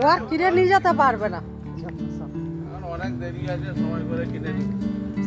ও আর কিনে নিয়ে যেতে পারবে না। অনেক দেরি আছে সময় করে কিনে নিই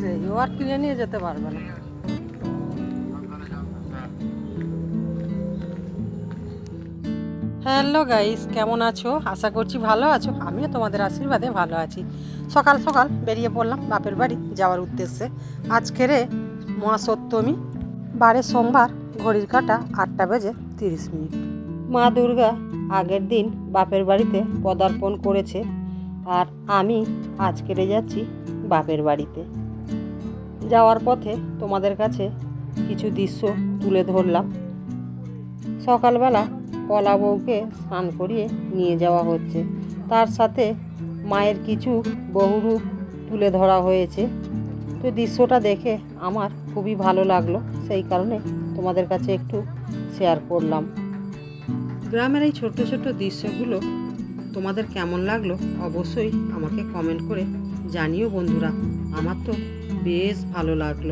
সেই ও আর কিনে নিয়ে যেতে পারবে না। হ্যালো গাইস কেমন আছো? আশা করছি ভালো আছো। আমিও তোমাদের আশীর্বাদে ভালো আছি। সকাল সকাল বেরিয়ে পড়লাম বাপের বাড়ি যাওয়ার উদ্দেশ্যে। আজকেরে মহাসপ্তমী বারে সোমবার ঘড়ির কাটা আটটা বেজে তিরিশ মিনিট। মা দুর্গা আগের দিন বাপের বাড়িতে পদার্পণ করেছে আর আমি আজকেরে যাচ্ছি বাপের বাড়িতে। যাওয়ার পথে তোমাদের কাছে কিছু দৃশ্য তুলে ধরলাম। সকালবেলা কলা বউকে স্নান করিয়ে নিয়ে যাওয়া হচ্ছে। তার সাথে মায়ের কিছু বহুরূপ তুলে ধরা হয়েছে। তো দৃশ্যটা দেখে আমার খুবই ভালো লাগল। সেই কারণে তোমাদের কাছে একটু শেয়ার করলাম। গ্রামের এই ছোট্ট ছোট্ট দৃশ্যগুলো তোমাদের কেমন লাগল অবশ্যই আমাকে কমেন্ট করে জানিও বন্ধুরা। আমার তো বেশ ভালো লাগল।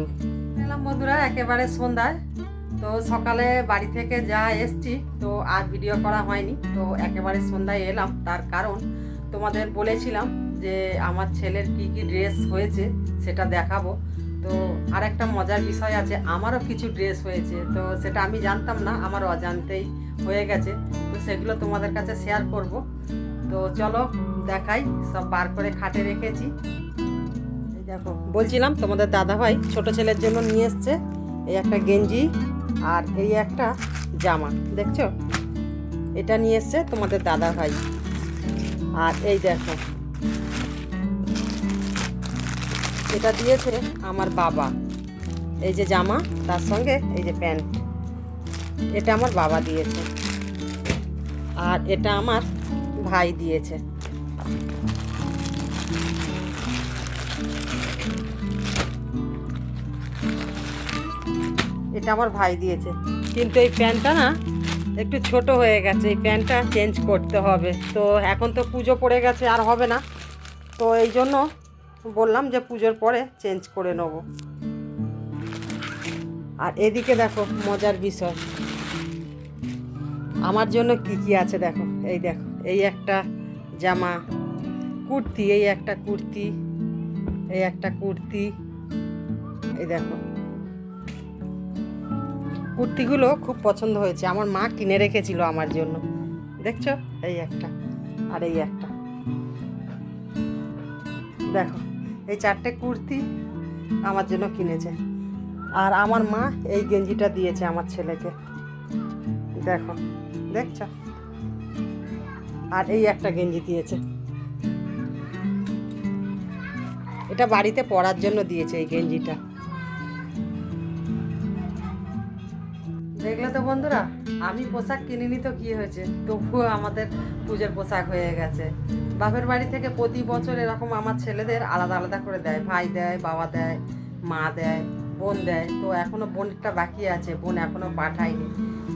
এলাম বন্ধুরা, একেবারে সন্ধ্যায়। তো সকালে বাড়ি থেকে যা এসছি, তো আর ভিডিও করা হয়নি। তো একেবারে সন্ধ্যায় এলাম। তার কারণ তোমাদের বলেছিলাম যে আমার ছেলের কি কি ড্রেস হয়েছে, সেটা দেখাবো। তো আর একটা মজার বিষয় আছে, আমারও কিছু ড্রেস হয়েছে, তো সেটা আমি জানতাম না আমার অজান্তেই হয়ে গেছে, তো সেগুলো তোমাদের কাছে শেয়ার করব। তো চলো দেখাই, সব বার করে খাটে রেখেছি। দেখো, বলছিলাম তোমাদের দাদা ভাই ছোট ছেলের জন্য নিয়ে এসছে, এই একটা গেঞ্জি আর এই একটা জামা, দেখছ? এটা নিয়ে এসছে তোমাদের দাদা ভাই আর এই দেখো এটা দিয়েছে আমার বাবা। এই যে জামা, তার সঙ্গে এই যে প্যান্ট। এটা আমার বাবা দিয়েছে। আর এটা আমার ভাই দিয়েছে। এটা আমার ভাই দিয়েছে। কিন্তু এই প্যান্টটা না একটু ছোট হয়ে গেছে। এই প্যান্টটা চেঞ্জ করতে হবে। তো এখন তো পুজো পড়ে গেছে, আর হবে না। তো এই জন্য বললাম যে পুজোর পরে চেঞ্জ করে নেব। আর এদিকে দেখো, মজার বিষয়। আমার জন্য কি কি আছে দেখো, এই দেখো, এই একটা জামা কুর্তি, এই একটা কুর্তি, এই একটা কুর্তি, এই দেখো। কুর্তিগুলো খুব পছন্দ হয়েছে, আমার মা কিনে রেখেছিল আমার জন্য। দেখছ? এই একটা আর এই একটা। দেখো এই চারটে কুর্তি আমার জন্য কিনেছে। আর আমার মা এই গেঞ্জিটা দিয়েছে আমার ছেলেকে। দেখো, দেখছ? আর এই একটা গেঞ্জি দিয়েছে। এটা বাড়িতে পরার জন্য দিয়েছে এই গেঞ্জিটা। দেখলে তো বন্ধুরা, আমি পোশাক কিনিনি তো কি হয়েছে? তবুও আমাদের পুজোর পোশাক হয়ে গেছে। বাপের বাড়ি থেকে প্রতি বছর এরকম আমার ছেলেদের আলাদা আলাদা করে দেয়। ভাই দেয় বাবা দেয় মা দেয় বোন দেয়। তো এখনও বোনটা বাকি আছে বোন এখনও পাঠায়নি।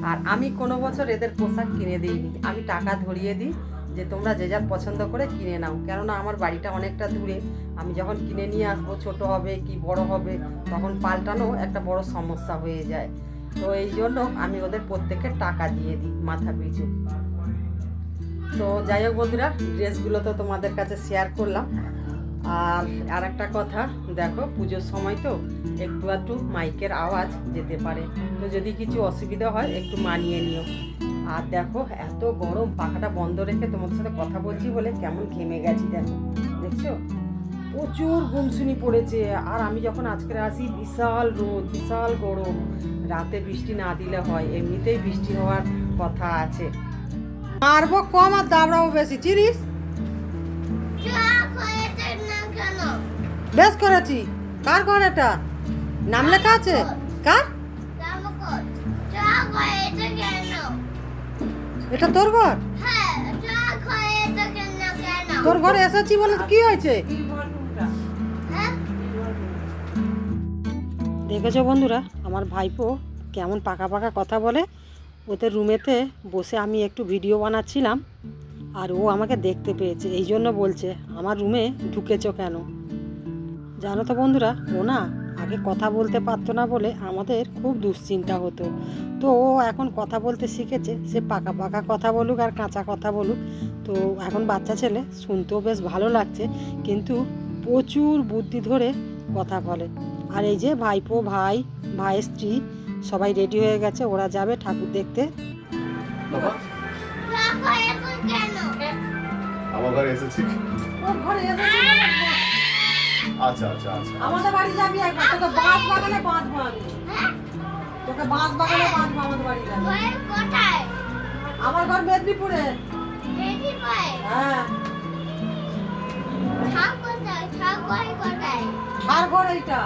আর আমি কোনো বছর এদের পোশাক কিনে দিইনি। আমি টাকা ধরিয়ে দিই যে তোমরা যে যার পছন্দ করে কিনে নাও। কেননা আমার বাড়িটা অনেকটা দূরে। আমি যখন কিনে নিয়ে আসব ছোট হবে কি বড় হবে তখন পাল্টানো একটা বড় সমস্যা হয়ে যায়। তো এই জন্য আমি ওদের প্রত্যেকের টাকা দিয়ে দিই মাথা পিছু তো যাই হোক বন্ধুরা, ড্রেসগুলো তো তোমাদের কাছে শেয়ার করলাম। আর আর একটা কথা, দেখো, পুজোর সময় তো একটু একটু মাইকের আওয়াজ যেতে পারে। তো যদি কিছু অসুবিধা হয়, একটু মানিয়ে নিও। আর দেখো, এত গরম, পাখাটা বন্ধ রেখে তোমাদের সাথে কথা বলছি বলে কেমন ঘেমে গেছি, দেখো। দেখছ? প্রচুর গুমসুনি পড়েছে। আর আমি যখন আজকে আসি, বিশাল রোদ, বিশাল গরম। রাতে বৃষ্টি না দিলে হয়, এমনিতেই বৃষ্টি হওয়ার কথা আছে। মারবো, কম আর দাবড়াবো বেশি, চিনিস? বেশ করেছি। কার ঘর এটা? নাম লেখা আছে? কার? এটা তোর ঘর? তোর ঘরে এসেছি বলে কি হয়েছে? দেখেছ বন্ধুরা, আমার ভাইপো কেমন পাকা পাকা কথা বলে ওদের রুমেতে বসে আমি একটু ভিডিও বানাচ্ছিলাম আর ও আমাকে দেখতে পেয়েছে, এই জন্য বলছে, আমার রুমে ঢুকেছো কেন? জানো তো বন্ধুরা, ও না আগে কথা বলতে পারতো না বলে আমাদের খুব দুশ্চিন্তা হতো। তো ও এখন কথা বলতে শিখেছে, সে পাকা পাকা কথা বলুক আর কাঁচা কথা বলুক। তো এখন বাচ্চা ছেলে শুনতেও বেশ ভালো লাগছে, কিন্তু প্রচুর বুদ্ধি ধরে কথা বলে। আর এই যে ভাইপো ভাই, ভাইয়ের স্ত্রী সবাই রেডি হয়ে গেছে ওরা যাবে ঠাকুর দেখতে। বাবা? আমার ঘরে এসেছি। আচ্ছা আচ্ছা আচ্ছা। আমাদের বাড়ি যাবি একবার তোকে বাঁশ বাগানে বাঁধবো আমি। তোকে বাঁশ বাগানে বাঁধবো আমাদের বাড়ি যাবি। আমার ঘর মেদিনীপুরে। হ্যাঁ। আর ঘর এইটা।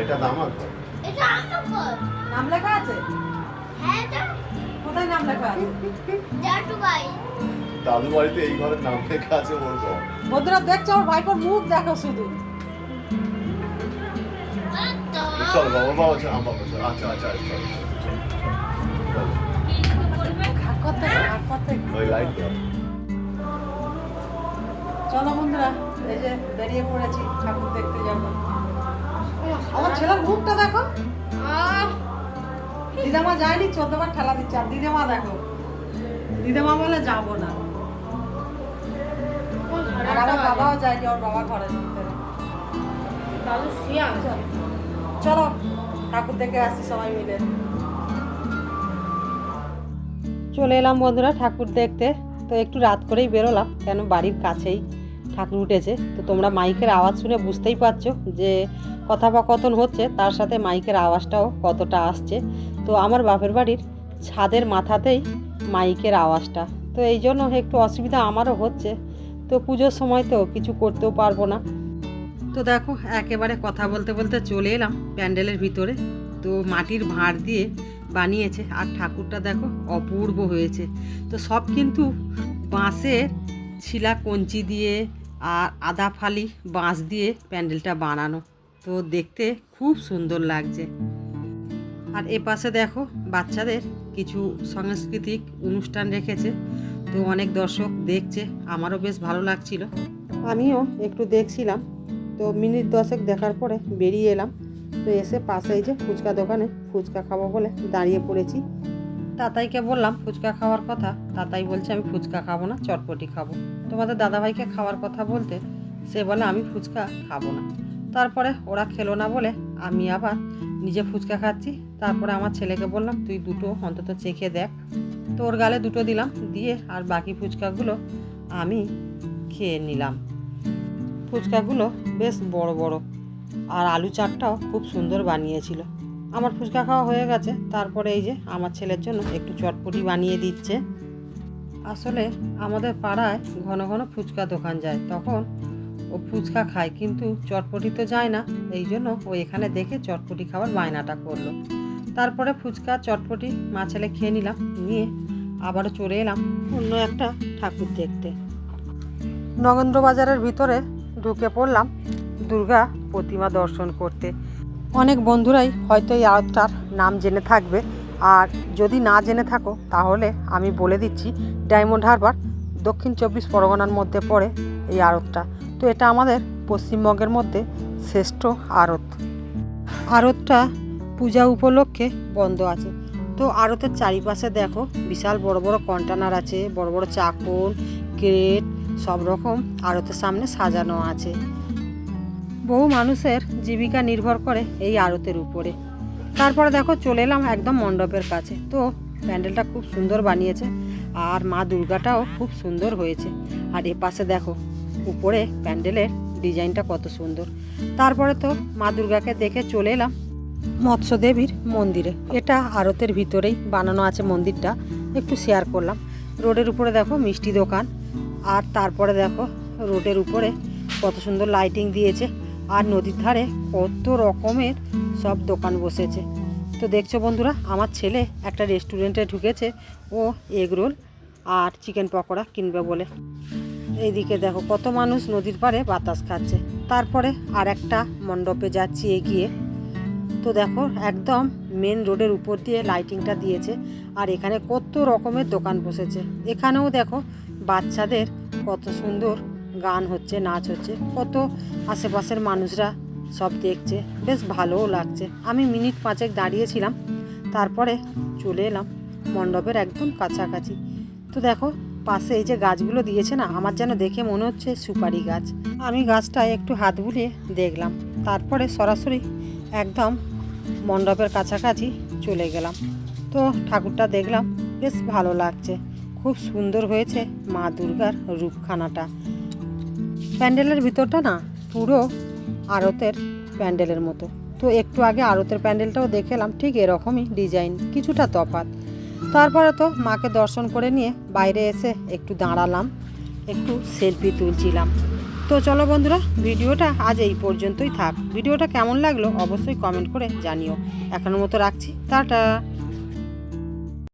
এটা তো আমার ঘর। নাম লেখা আছে? কোথায় নাম লেখা আছে? দাদু বাড়িতে এই ঘরের নাম লেখা আছে ওর ঘর বন্ধুরা দেখছ ভাইপোর মুখ দেখো শুধু। চলো বাবা বাবা চলো আমার বাবা চলো। আচ্ছা আচ্ছা আচ্ছা করতে ঘাট করতে ওই লাইট চলো বন্ধুরা এই যে বেরিয়ে পড়েছি ঠাকুর দেখতে যাব। আমার ছেলের মুখটা দেখো। দিদামা যায়নি চোদ্দবার ঠেলা দিচ্ছে। আর দিদিমা দেখো দিদিমা বলে যাব না। আর আমার বাবাও যায়নি ওর বাবা ঘরের চলো ঠাকুর দেখে আসছি সবাই মিলে। চলে এলাম বন্ধুরা ঠাকুর দেখতে। তো একটু রাত করেই বেরোলাম কেন বাড়ির কাছেই ঠাকুর উঠেছে। তো তোমরা মাইকের আওয়াজ শুনে বুঝতেই পারছ যে কথোপকথন হচ্ছে, তার সাথে মাইকের আওয়াজটাও কতটা আসছে। তো আমার বাপের বাড়ির ছাদের মাথাতেই মাইকের আওয়াজটা। তো এই জন্য একটু অসুবিধা আমারও হচ্ছে। তো পুজোর সময় তো কিছু করতেও পারব না। তো দেখো, একেবারে কথা বলতে বলতে চলে এলাম প্যান্ডেলের ভিতরে। তো মাটির ভাঁড় দিয়ে বানিয়েছে। আর ঠাকুরটা দেখো, অপূর্ব হয়েছে। তো সব কিন্তু বাঁশের ছিলা কঞ্চি দিয়ে আর আদা ফালি বাঁশ দিয়ে প্যান্ডেলটা বানানো। তো দেখতে খুব সুন্দর লাগছে। আর এ পাশে দেখো, বাচ্চাদের কিছু সাংস্কৃতিক অনুষ্ঠান রেখেছে। তো অনেক দর্শক দেখছে, আমারও বেশ ভালো লাগছিল। আমিও একটু দেখছিলাম। তো মিনিট দশেক দেখার পরে বেরিয়ে এলাম। তো এসে পাশেই যে ফুচকা দোকানে ফুচকা খাব বলে দাঁড়িয়ে পড়েছি। তাতাইকে বললাম, ফুচকা খাওয়ার কথা? তাতাই বলছে, আমি ফুচকা খাব না, চটপটি খাব। তোমাদের দাদাভাইকে খাওয়ার কথা বলতে সে বলে, আমি ফুচকা খাব না। তারপরে ওরা খেলো না বলে আমি আবার নিজে ফুচকা খাচ্ছি। তারপরে আমার ছেলেকে বললাম, তুই দুটো অন্তত চেখে দেখ। তো ওর গালে দুটো দিলাম, দিয়ে আর বাকি ফুচকাগুলো আমি খেয়ে নিলাম। ফুচকাগুলো বেশ বড় বড় আর আলু চাটটাও খুব সুন্দর বানিয়েছিল। আমার ফুচকা খাওয়া হয়ে গেছে। তারপরে এই যে আমার ছেলের জন্য একটু চটপটি বানিয়ে দিচ্ছে। আসলে আমাদের পাড়ায় ঘন ঘন ফুচকা দোকান যায়। তখন ও ফুচকা খায়, কিন্তু চটপটি তো যায় না। এই জন্য ও এখানে দেখে চটপটি খাওয়ার বায়নাটা করল। তারপরে ফুচকা, চটপটি মা ছেলে খেয়ে নিলাম, নিয়ে আবারও চলে এলাম অন্য একটা ঠাকুর দেখতে। নগেন্দ্র বাজারের ভিতরে ঢুকে পড়লাম দুর্গা প্রতিমা দর্শন করতে। অনেক বন্ধুরাই হয়তো এই আড়তটার নাম জেনে থাকবে। আর যদি না জেনে থাকো, তাহলে আমি বলে দিচ্ছি, ডায়মন্ড হারবার দক্ষিণ চব্বিশ পরগনার মধ্যে পড়ে এই আড়তটা তো এটা আমাদের পশ্চিমবঙ্গের মধ্যে শ্রেষ্ঠ আড়ত। আড়তটা পূজা উপলক্ষে বন্ধ আছে। তো আড়তের চারিপাশে দেখো বিশাল বড় বড় কন্টেনার আছে, বড় বড় চাকন ক্রেট সব রকম আড়তের সামনে সাজানো আছে। বহু মানুষের জীবিকা নির্ভর করে এই আড়তের উপরে। তারপরে দেখো চলে এলাম একদম মণ্ডপের কাছে। তো প্যান্ডেলটা খুব সুন্দর বানিয়েছে আর মা দুর্গাটাও খুব সুন্দর হয়েছে। আর এ পাশে দেখো উপরে প্যান্ডেলের ডিজাইনটা কত সুন্দর। তারপরে তো মা দুর্গাকে দেখে চলে এলাম মৎস্যদেবীর মন্দিরে। এটা আরতের ভিতরেই বানানো আছে মন্দিরটা, একটু শেয়ার করলাম। রোডের উপরে দেখো মিষ্টি দোকান, আর তারপরে দেখো রোডের উপরে কত সুন্দর লাইটিং দিয়েছে, আর নদীর ধারে কত রকমের সব দোকান বসেছে। তো দেখছ বন্ধুরা, আমার ছেলে একটা রেস্টুরেন্টে ঢুকেছে, ও এগ রোল আর চিকেন পকোড়া কিনবে বলে। এইদিকে দেখো, কত মানুষ নদীর পাড়ে বাতাস খাচ্ছে। তারপরে আর একটা মণ্ডপে যাচ্ছি, এগিয়ে। তো দেখো, একদম মেন রোডের উপর দিয়ে লাইটিংটা দিয়েছে। আর এখানে কত রকমের দোকান বসেছে। এখানেও দেখো, বাচ্চাদের কত সুন্দর গান হচ্ছে, নাচ হচ্ছে। কত আশেপাশের মানুষরা সব দেখছে। বেশ ভালোও লাগছে। আমি মিনিট পাঁচেক দাঁড়িয়েছিলাম, তারপরে চলে এলাম মণ্ডপের একদম কাছাকাছি। তো দেখো পাশে এই যে গাছগুলো দিয়েছে না, আমার যেন দেখে মনে হচ্ছে সুপারি গাছ। আমি গাছটায় একটু হাত বুলিয়ে দেখলাম। তারপরে সরাসরি একদম মণ্ডপের কাছাকাছি চলে গেলাম। তো ঠাকুরটা দেখলাম, বেশ ভালো লাগছে। খুব সুন্দর হয়েছে মা দুর্গার রূপখানাটা। প্যান্ডেলের ভিতরটা না, পুরো আড়তের প্যান্ডেলের মতো। তো একটু আগে আড়তের প্যান্ডেলটাও দেখেলাম, ঠিক এরকমই ডিজাইন, কিছুটা তফাৎ। তারপরে তো মাকে দর্শন করে নিয়ে বাইরে এসে একটু দাঁড়ালাম, একটু সেলফি তুলছিলাম। তো চলো বন্ধুরা, ভিডিওটা আজ এই পর্যন্তই থাক। ভিডিওটা কেমন লাগল অবশ্যই কমেন্ট করে জানিও। এখনের মতো রাখছি, টাটা।